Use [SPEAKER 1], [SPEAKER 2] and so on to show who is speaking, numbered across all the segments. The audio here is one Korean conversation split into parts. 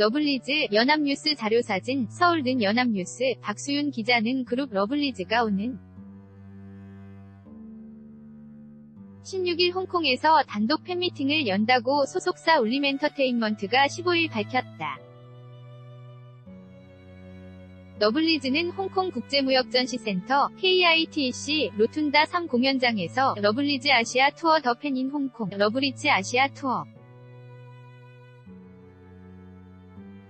[SPEAKER 1] 러블리즈 연합뉴스 자료사진 서울든 연합뉴스 박수윤 기자는 그룹 러블리즈가 오는 16일 홍콩에서 단독 팬미팅을 연다고 소속사 울림엔터테인먼트가 15일 밝혔다. 러블리즈는 홍콩 국제무역전시센터 KITC 로툰다 3 공연장에서 러블리즈 아시아 투어 더 팬인 홍콩 러브리즈 아시아 투어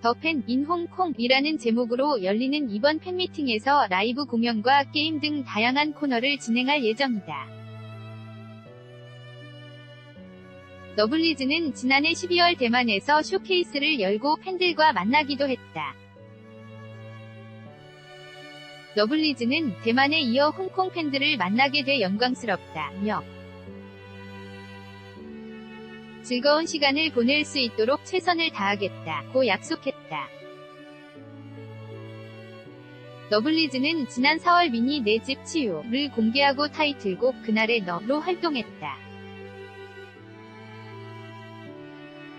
[SPEAKER 1] 더 팬 인 홍콩이라는 제목으로 열리는 이번 팬미팅에서 라이브 공연과 게임 등 다양한 코너를 진행할 예정이다. 러블리즈는 지난해 12월 대만에서 쇼케이스를 열고 팬들과 만나기도 했다. 러블리즈는 대만에 이어 홍콩 팬들을 만나게 돼 영광스럽다며 즐거운 시간을 보낼 수 있도록 최선을 다하겠다고 약속했다. 러블리즈는 지난 4월 미니 내 집 치유를 공개하고 타이틀곡 그날의 너로 활동했다.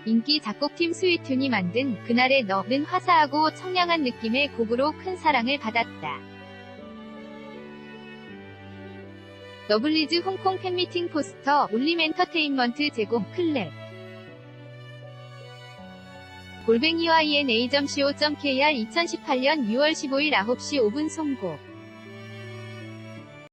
[SPEAKER 1] 인기 작곡팀 스위튠이 만든 그날의 너는 화사하고 청량한 느낌의 곡으로 큰 사랑을 받았다. 러블리즈 홍콩 팬미팅 포스터 올림 엔터테인먼트 제공 클랩 골뱅이와 ENA.co.kr 2018년 6월 15일 9시 5분 송고